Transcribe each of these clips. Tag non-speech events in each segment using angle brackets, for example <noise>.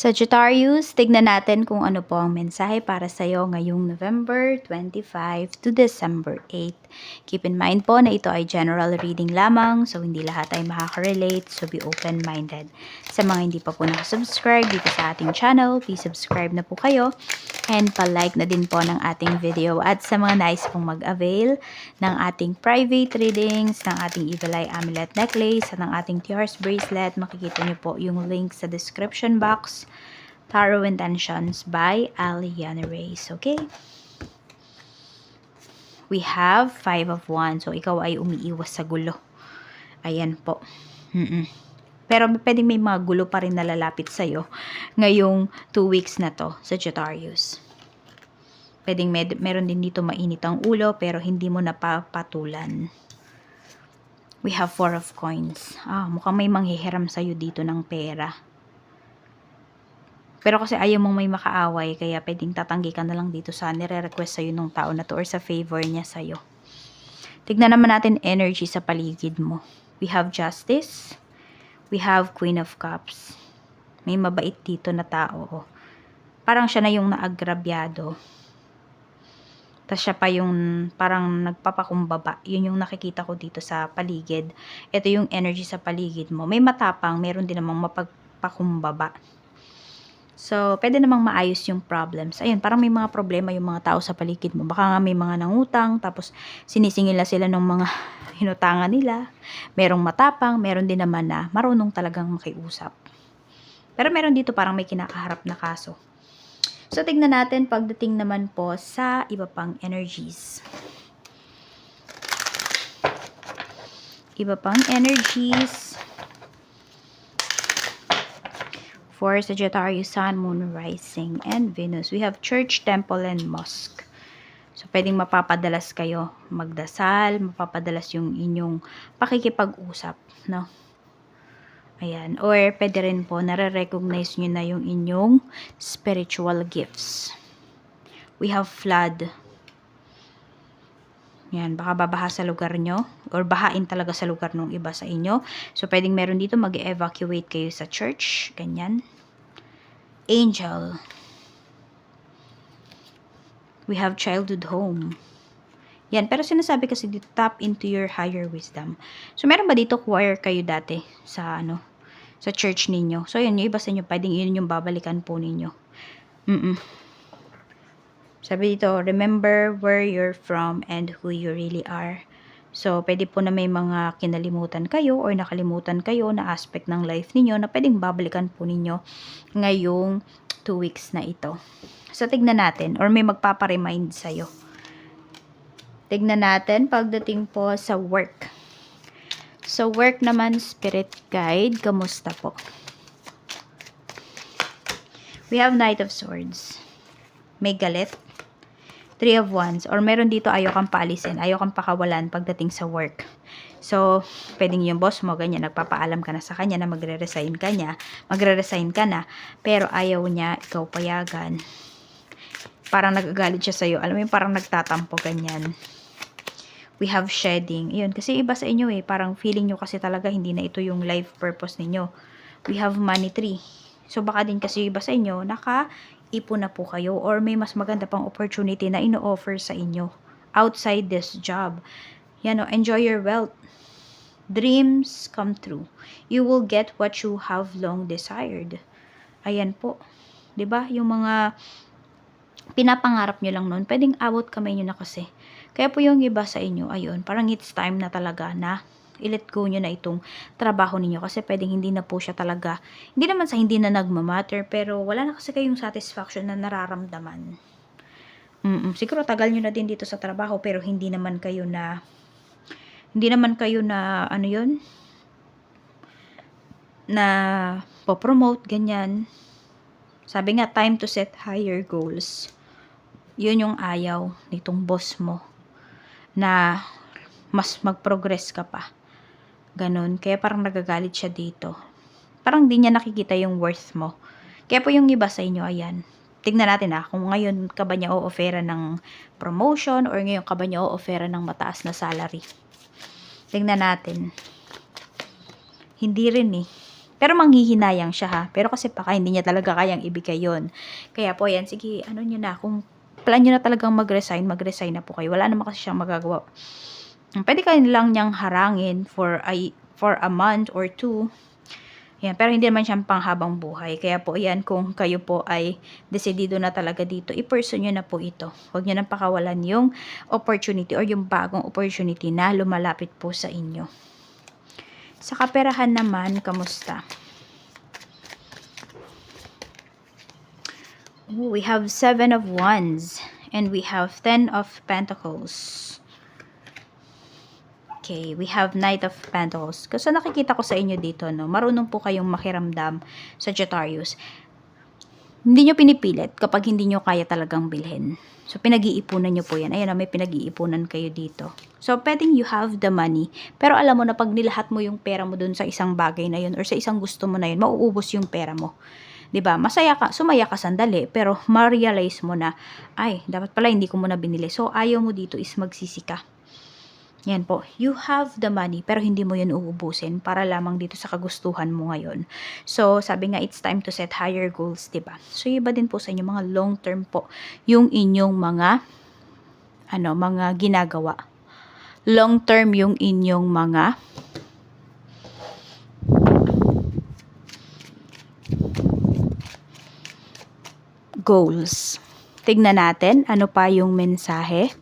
Sagittarius, tignan natin kung ano po ang mensahe para sa iyo ngayong November 25 to December 8. Keep in mind po na ito ay general reading lamang, so hindi lahat ay makaka-relate, so be open-minded. Sa mga hindi pa po nakasubscribe dito sa ating channel, please subscribe na po kayo and pa-like na din po ng ating video. At sa mga nais pong mag-avail ng ating private readings, ng ating Evil Eye Amulet Necklace, at ng ating Tears Bracelet, makikita niyo po yung link sa description box Tarot Intentions by Aliana Reyes. Okay? We have Five of Wands. So, ikaw ay umiiwas sa gulo. Ayan po. Mm-mm. Pero pwedeng may mga gulo pa rin na lalapit sa'yo ngayong two weeks na to, Sagittarius. Pwedeng med- meron din dito mainit ang ulo pero hindi mo napapatulan. We have Four of Coins. Ah, mukhang may manghihiram sa'yo dito ng pera. Pero kasi ayaw mong may makaaway, kaya pwedeng tatanggi ka na lang dito sa nire-request sa'yo ng tao na to or sa favor niya sa'yo. Tignan naman natin energy sa paligid mo. We have Justice. We have Queen of Cups. May mabait dito na tao. oh. Parang siya na yung naagrabyado. Tapos siya pa yung parang nagpapakumbaba. Yun yung nakikita ko dito sa paligid. Ito yung energy sa paligid mo. May matapang, meron din namang mapagpakumbaba. So, pwede namang maayos yung problems. Ayun, parang may mga problema yung mga tao sa paligid mo. Baka nga may mga nangutang, tapos sinisingil na sila ng mga <laughs> hinutangan nila. Merong matapang, meron din naman na marunong talagang makiusap. Pero meron dito parang may kinakaharap na kaso. So, tignan natin pagdating naman po sa iba pang energies. Iba pang energies for Sagittarius, Sun, Moon, Rising, and Venus. We have Church, Temple, and Mosque. So, pwedeng mapapadalas kayo magdasal, mapapadalas yung inyong pakikipag-usap, no? Ayan. Or, pwede rin po, nare-recognize nyo na yung inyong spiritual gifts. We have flood. Yan, baka babaha sa lugar nyo or bahain talaga sa lugar ng iba sa inyo. So, pwedeng meron dito mag-evacuate kayo sa church. Ganyan. Angel. We have childhood home. Yan, pero sinasabi kasi dito, tap into your higher wisdom. So, meron ba dito choir kayo dati sa ano, sa church ninyo? So, yun, yung iba sa inyo, pwedeng yun yung babalikan po ninyo. Mm-mm. Sabi dito, remember where you're from and who you really are. So, pwede po na may mga kinalimutan kayo or nakalimutan kayo na aspect ng life ninyo na pwedeng babalikan po ninyo ngayong two weeks na ito. So, tignan natin or may magpaparemind sa'yo. Tignan natin pagdating po sa work. So, work naman, spirit guide, kamusta po? We have Knight of Swords. May galit. Three of Wands. Or meron dito ayaw kang paalisin. Ayaw kang pakawalan pagdating sa work. So, pwedeng yung boss mo, ganyan, nagpapaalam ka na sa kanya na magre-resign ka niya. Magre-resign ka na. Pero ayaw niya ikaw payagan. Parang nagagalit siya sa'yo. Alam mo yung parang nagtatampo, ganyan. We have shedding. Yun, kasi iba sa inyo eh. Parang feeling nyo kasi talaga hindi na ito yung life purpose ninyo. We have money tree. So, baka din kasi iba sa inyo, naka-ipon na po kayo or may mas maganda pang opportunity na ino-offer sa inyo outside this job. Yan o, enjoy your wealth. Dreams come true. You will get what you have long desired. Ayan po. 'Di ba Yung mga pinapangarap nyo lang noon, pwedeng abot kamay nyo na kasi. Kaya po yung iba sa inyo, ayun, parang it's time na talaga na i-let go nyo na itong trabaho ninyo kasi pwedeng hindi na po siya talaga, hindi naman sa hindi na nagmamatter, pero wala na kasi kayong satisfaction na nararamdaman. Mm-mm. Siguro tagal nyo na din dito sa trabaho pero hindi naman kayo na hindi naman kayo na ano yun na po-promote ganyan. Sabi nga time to set higher goals. Yun yung ayaw nitong boss mo na mas mag-progress ka pa. Ganon. Kaya parang nagagalit siya dito. Parang di niya nakikita yung worth mo. Kaya po yung iba sa inyo, ayan. Tignan natin ah, kung ngayon ka ba niya o-offera ng promotion or ngayon ka ba niya o-offera ng mataas na salary. Tignan natin. Hindi rin eh. Pero manghihinayang siya ha. Pero kasi baka hindi niya talaga kayang ibigay yon. Kaya po yan, sige, ano nyo na, kung plan nyo na talagang mag-resign, mag-resign na po kayo. Wala naman kasi siyang magagawa. Pwede kayo lang niyang harangin for a, for a month or two. Yan, pero hindi naman siyang panghabang buhay. Kaya po yan, kung kayo po ay desidido na talaga dito, i-pursue nyo na po ito. Huwag nyo nang pakawalan yung opportunity or yung bagong opportunity na lumalapit po sa inyo. Sa kaperahan naman, kamusta? Ooh, we have seven of wands and we have ten of pentacles. Okay, we have Knight of Pentacles. Kasi nakikita ko sa inyo dito, no, marunong po kayong makiramdam, Sagittarius. Hindi nyo pinipilit kapag hindi nyo kaya talagang bilhin. So, pinag-iipunan nyo po yan. Ayan, may pinag-iipunan kayo dito. So, pwedeng you have the money. Pero alam mo na pag nilahat mo yung pera mo dun sa isang bagay na yun or sa isang gusto mo na yun, mauubos yung pera mo. 'di ba? Masaya ka, sumaya ka sandali, pero ma-realize mo na ay, dapat pala hindi ko muna binili. So ayaw mo dito is magsisi ka. Yan po. You have the money pero hindi mo yan uubusin para lamang dito sa kagustuhan mo ngayon. So, sabi nga it's time to set higher goals, 'di ba? So, iba din po sa inyo mga long term po yung inyong mga ano, mga ginagawa. Long term yung inyong mga goals. Tignan natin ano pa yung mensahe.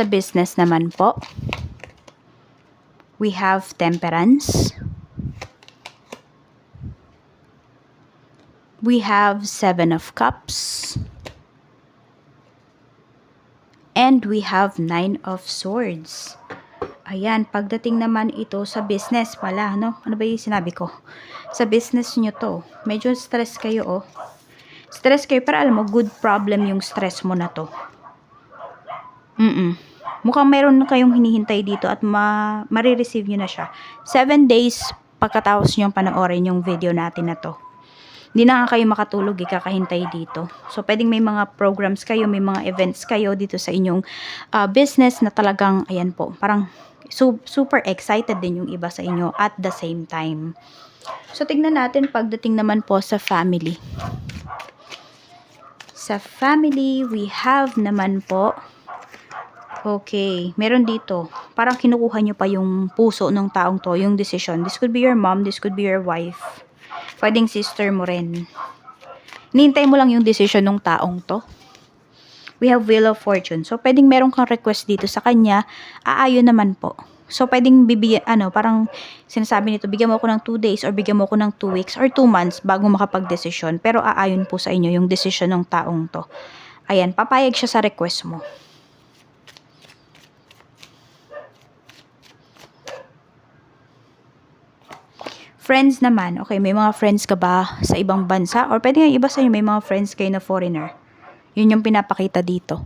Sa business naman po, we have temperance. We have seven of cups. And we have nine of swords. Ayan, pagdating naman ito sa business pala, no? Ano ba yung sinabi ko? Sa business nyo to. Medyo stress kayo, oh. Stress kayo, pero alam mo, good problem yung stress mo na to. Mm Mukhang meron na kayong hinihintay dito at ma marireceive nyo na siya. 7 days pagkatapos nyo panoorin yung video natin na to. Hindi na nga kayo makatulog, ikakahintay dito. So, pwedeng may mga programs kayo, may mga events kayo dito sa inyong uh, business na talagang, ayan po, parang su- super excited din yung iba sa inyo at the same time. So, tignan natin pagdating naman po sa family. Sa family, we have naman po Okay, meron dito. Parang kinukuha nyo pa yung puso ng taong to, yung decision. This could be your mom, this could be your wife. Pwedeng sister mo rin. Nintay mo lang yung decision ng taong to. We have Wheel of Fortune. So, pwedeng meron kang request dito sa kanya, aayon naman po. So, pwedeng bibigyan, ano, parang sinasabi nito, bigyan mo ako ng 2 days or bigyan mo ako ng 2 weeks or 2 months bago makapag-desisyon. Pero aayon po sa inyo yung decision ng taong to. Ayan, papayag siya sa request mo. Friends naman, okay, may mga friends ka ba sa ibang bansa? Or pwede nga iba sa inyo, may mga friends kayo na foreigner. Yun yung pinapakita dito.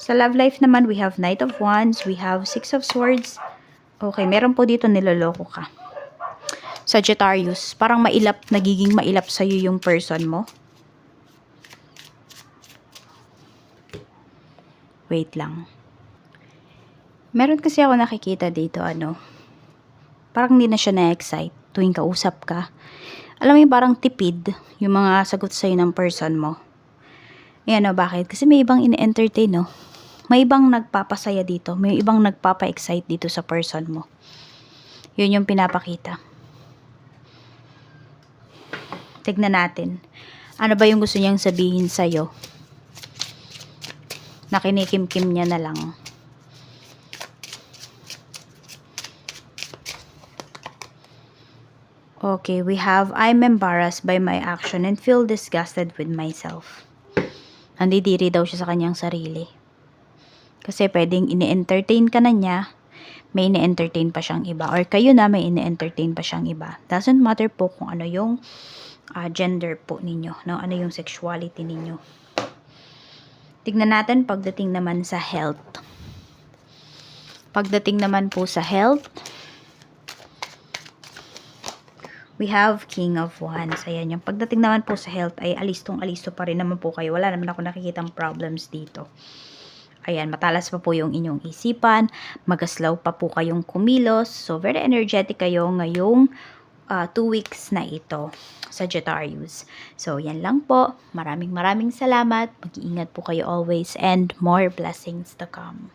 Sa love life naman, we have Knight of Wands, we have Six of Swords. Okay, meron po dito niloloko ka. Sagittarius, parang mailap, nagiging mailap sa'yo yung person mo. Wait lang. Meron kasi ako nakikita dito, ano, parang hindi na siya na-excite tuwing kausap ka. Alam mo yung parang tipid yung mga sagot sa'yo ng person mo. Yan o, bakit? Kasi may ibang ine-entertain, no? May ibang nagpapasaya dito. May ibang nagpapa-excite dito sa person mo. Yun yung pinapakita. Tignan natin. Ano ba yung gusto niyang sabihin sa'yo? Nakinikim-kim niya na lang. Okay, we have, I'm embarrassed by my action and feel disgusted with myself. Nandidiri daw siya sa kanyang sarili. Kasi pwedeng ini-entertain ka na niya, may ini-entertain pa siyang iba. Or kayo na may ini-entertain pa siyang iba. Doesn't matter po kung ano yung uh, gender po ninyo. No? Ano yung sexuality ninyo. Tignan natin pagdating naman sa health. Pagdating naman po sa health, we have King of Wands. Ayan, yung pagdating naman po sa health ay alistong alisto pa rin naman po kayo. Wala naman ako nakikitang problems dito. Ayan, matalas pa po yung inyong isipan. Magaslaw pa po kayong kumilos. So, very energetic kayo ngayong uh, two weeks na ito. Sagittarius. So, yan lang po. Maraming maraming salamat. Mag-iingat po kayo always and more blessings to come.